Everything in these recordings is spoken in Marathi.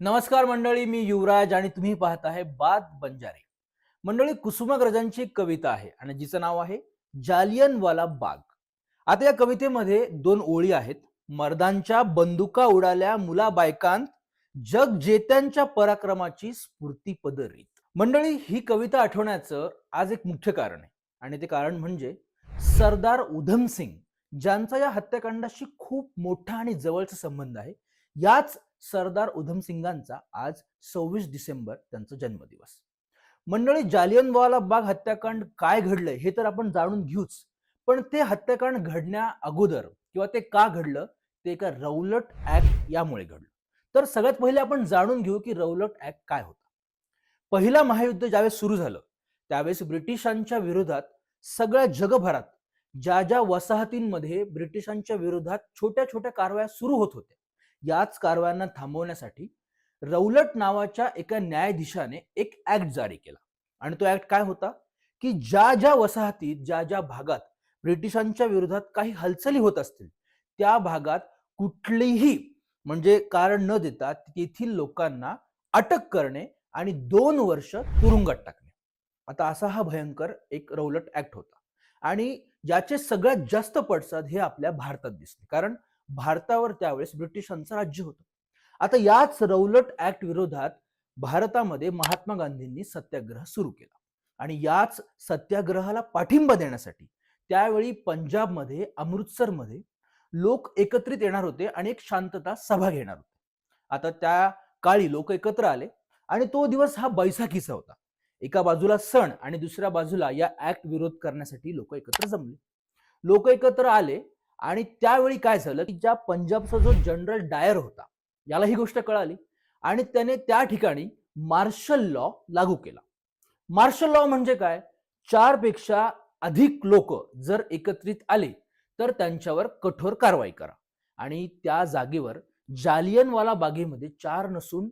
नमस्कार मंडळी मी युवराज आणि तुम्ही पाहत आहे बाद बंजारे. मंडळी कुसुमाग्रजांची एक कविता आहे आणि जिचं नाव आहे जालियनवाला बाग. आता या कवितेमध्ये दोन ओळी आहेत. मर्दांच्या बंदुका उडाल्या मुला बायकांत जग जेत्यांच्या पराक्रमाची स्फूर्ती पदरीत. मंडळी ही कविता आठवण्याचं आज एक मुख्य कारण आहे. आणि ते कारण म्हणजे सरदार उधम सिंग ज्यांचा या हत्याकांडाशी खूप मोठा आणि जवळचा संबंध आहे याच सरदार उधम सिंगांचा आज सव्वीस डिसेंबर त्यांचा जन्मदिवस. मंडळी जालियनवाला बाग हत्याकांड काय घडलंय हे तर आपण जाणून घेऊच. पण ते हत्याकांड घडण्या अगोदर किंवा ते का घडलं? ते एका रौलट ऍक्ट यामुळे घडलं. तर सगळ्यात पहिले आपण जाणून घेऊ की रौलट ऍक्ट काय होता. पहिला महायुद्ध ज्यावेळेस सुरू झालं त्यावेळेस ब्रिटिशांच्या विरोधात सगळ्या जगभरात ज्या ज्या वसाहतींमध्ये ब्रिटिशांच्या विरोधात छोट्या छोट्या कारवाया सुरू होत होत्या याच कारवायांना थांबवण्यासाठी रौलट नावाच्या एका न्यायाधीशाने एक ऍक्ट जारी केला. आणि तो ऍक्ट काय होता? की ज्या ज्या वसाहतीत ज्या ज्या भागात ब्रिटिशांच्या विरोधात काही हालचाली होत असतील त्या भागात कुठलीही म्हणजे कारण न देता तेथील लोकांना अटक करणे आणि दोन वर्ष तुरुंगात टाकणे. आता असा हा भयंकर एक रौलट ऍक्ट होता. आणि याचे सगळ्यात जास्त पडसाद हे आपल्या भारतात दिसले. कारण भारतावर त्यावेळेस ब्रिटिशांचं राज्य होतं. आता याच रौलट ऍक्ट विरोधात भारतामध्ये महात्मा गांधींनी सत्याग्रह सुरू केला. आणि याच सत्याग्रहाला पाठिंबा देण्यासाठी त्यावेळी पंजाबमध्ये अमृतसरमध्ये लोक एकत्रित येणार होते आणि एक शांतता सभा घेणार होते. आता त्या काळी लोक एकत्र आले आणि तो दिवस हा बैसाखीचा होता. एका बाजूला सण आणि दुसऱ्या बाजूला या ऍक्ट विरोध करण्यासाठी लोक एकत्र जमले. लोक एकत्र आले आणि त्यावेळी काय झालं की ज्या पंजाबचा जो जनरल डायर होता याला ही गोष्ट कळाली आणि त्याने त्या ठिकाणी मार्शल लॉ लागू केला. मार्शल लॉ म्हणजे काय? चारपेक्षा अधिक लोक जर एकत्रित आले तर त्यांच्यावर कठोर कारवाई करा. आणि त्या जागेवर जालियनवाला बागेमध्ये चार नसून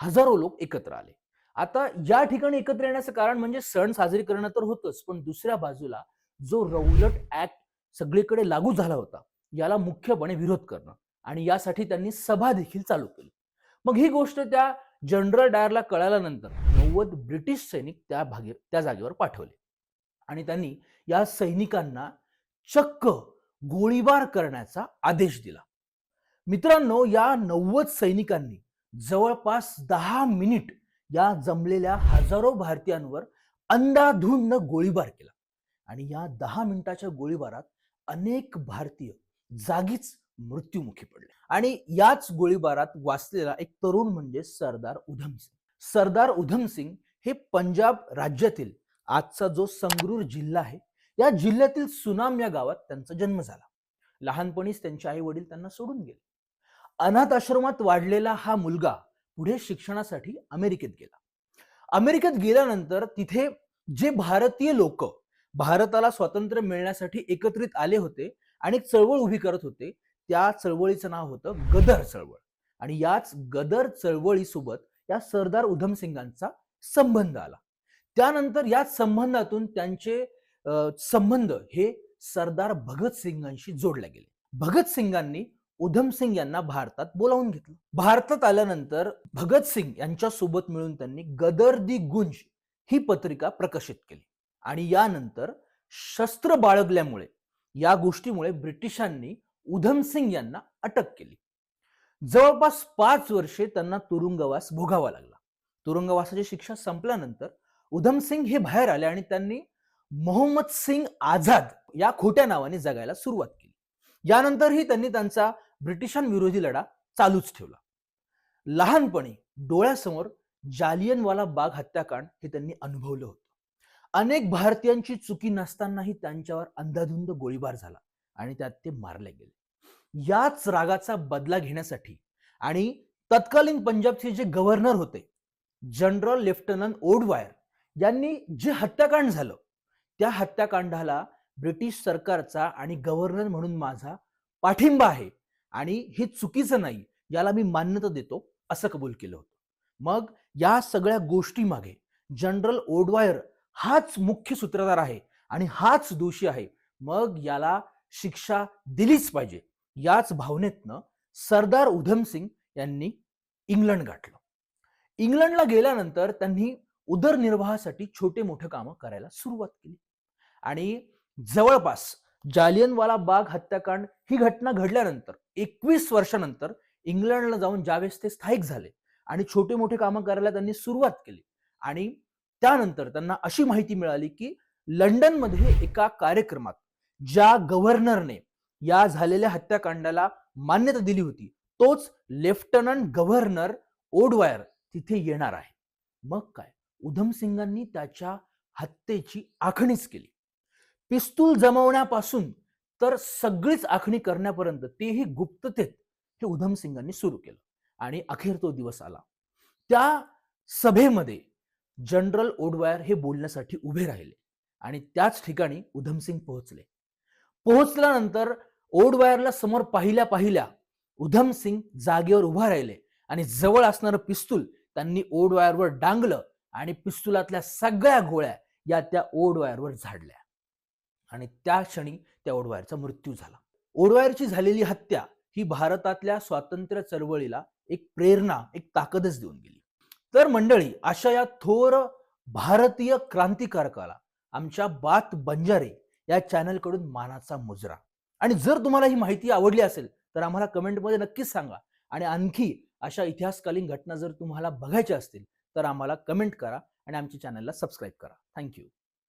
हजारो लोक एकत्र आले. आता या ठिकाणी एकत्र येण्याचं कारण म्हणजे सण साजरी करणं तर होतच पण दुसऱ्या बाजूला जो रौलट ऍक्ट सगळीकडे लागू झाला होता. याला मुख्यपणे विरोध करणं आणि यासाठी त्यांनी सभा देखील चालू केली. मग ही गोष्ट त्या जनरल डायरला कळाल्यानंतर नव्वद ब्रिटिश सैनिक त्या भागे त्या जागेवर पाठवले. आणि त्यांनी या सैनिकांना चक्क गोळीबार करण्याचा आदेश दिला. मित्रांनो या नव्वद सैनिकांनी जवळपास दहा मिनिट या जमलेल्या हजारो भारतीयांवर अंदाधुंद गोळीबार केला. आणि या दहा मिनिटाच्या गोळीबारात अनेक भारतीय जागीच मृत्युमुखी पडले. आणि याच गोळीबारात वाचलेला एक तरुण म्हणजे सरदार उधम सिंग. सरदार उधम सिंग हे पंजाब राज्यातील आजचा जो संगरूर जिल्हा आहे या जिल्ह्यातील सुनाम या गावात त्यांचा जन्म झाला. लहानपणीच त्यांचे आई वडील त्यांना सोडून गेले. अनाथ आश्रमात वाढलेला हा मुलगा पुढे शिक्षणासाठी अमेरिकेत गेला. अमेरिकेत गेल्यानंतर तिथे जे भारतीय लोक भारताला स्वातंत्र्य मिळण्यासाठी एकत्रित आले होते आणि चळवळ उभी करत होते. त्या चळवळीचं नाव होतं गदर चळवळ. आणि याच गदर चळवळीसोबत या सरदार उधमसिंगांचा संबंध आला. त्यानंतर याच संबंधातून त्यांचे संबंध हे सरदार भगतसिंगांशी जोडले गेले. भगतसिंगांनी उधमसिंग यांना भारतात बोलावून घेतलं. भारतात आल्यानंतर भगतसिंग यांच्या सोबत मिळून त्यांनी गदर दी गुंज ही पत्रिका प्रकाशित केली. आणि यानंतर शस्त्र बाळगल्यामुळे या गोष्टीमुळे ब्रिटिशांनी उधमसिंग यांना अटक केली. जवळपास पाच वर्षे त्यांना तुरुंगवास भोगावा लागला. तुरुंगवासाची शिक्षा संपल्यानंतर उधमसिंग हे बाहेर आले आणि त्यांनी मोहम्मद सिंग आझाद या खोट्या नावाने जगायला सुरुवात केली. यानंतरही त्यांनी त्यांचा ब्रिटिशांविरोधी लढा चालूच ठेवला. लहानपणी डोळ्यासमोर जालियनवाला बाग हत्याकांड हे त्यांनी अनुभवलं होतं. अनेक भारतीयांची चुकी नसतानाही त्यांच्यावर अंधाधुंद गोळीबार झाला आणि त्यात ते मारले गेले. याच रागाचा बदला घेण्यासाठी आणि तत्कालीन पंजाबचे जे गव्हर्नर होते जनरल लेफ्टनंट ओडवायर यांनी जे हत्याकांड झालं त्या हत्याकांडाला ब्रिटिश सरकारचा आणि गव्हर्नर म्हणून माझा पाठिंबा आहे आणि हे चुकीचं नाही याला मी मान्यता देतो असं कबूल केलं होतं. मग या सगळ्या गोष्टी मागे जनरल ओडवायर हाच मुख्य सूत्रधार आहे आणि हाच दोषी आहे. मग याला शिक्षा दिलीच पाहिजे. याच भावनेतनं सरदार उधमसिंग यांनी इंग्लंड गाठलं. इंग्लंडला गेल्यानंतर त्यांनी उदरनिर्वाहासाठी छोटे मोठे कामं करायला सुरुवात केली. आणि जवळपास जालियनवाला बाग हत्याकांड ही घटना घडल्यानंतर एकवीस वर्षानंतर इंग्लंडला जाऊन ज्यावेळेस ते स्थायिक झाले आणि छोटे मोठे कामं करायला त्यांनी सुरुवात केली. आणि त्यानंतर त्यांना अशी माहिती मिळाली की लंडनमध्ये एका कार्यक्रमात ज्या गव्हर्नरने या झालेल्या हत्याकांडाला मान्यता दिली होती तोच लेफ्टनंट गव्हर्नर ओडवायर तिथे येणार आहे. मग काय? उधम सिंगांनी त्याच्या हत्येची आखणीच केली. पिस्तूल जमवण्यापासून तर सगळीच आखणी करण्यापर्यंत तेही गुप्ततेत हे उधम सिंगांनी सुरू केलं. आणि अखेर तो दिवस आला. त्या सभेमध्ये जनरल ओडवायर हे बोलण्यासाठी उभे राहिले आणि त्याच ठिकाणी उधमसिंग पोहोचले. पोहोचल्यानंतर ओडवायरला समोर पाहिल्या पाहिल्या उधमसिंग जागेवर उभा राहिले आणि जवळ असणारं पिस्तूल त्यांनी ओडवायरवर डांगलं आणि पिस्तुलातल्या सगळ्या गोळ्या या त्या ओडवायरवर झाडल्या. आणि त्या क्षणी त्या ओडवायरचा मृत्यू झाला. ओडवायरची झालेली हत्या ही भारतातल्या स्वातंत्र्य चळवळीला एक प्रेरणा एक ताकदच देऊन गेली. तर मंडळी अशा या थोर भारतीय क्रांतिकारकाला आमच्या बात बंजारे या चॅनलकडून मानाचा मुजरा. आणि जर तुम्हाला ही माहिती आवडली असेल तर आम्हाला कमेंटमध्ये नक्कीच सांगा. आणि आणखी अशा इतिहासकालीन घटना जर तुम्हाला बघायच्या असतील तर आम्हाला कमेंट करा आणि आमच्या चॅनलला सबस्क्राईब करा. थँक्यू.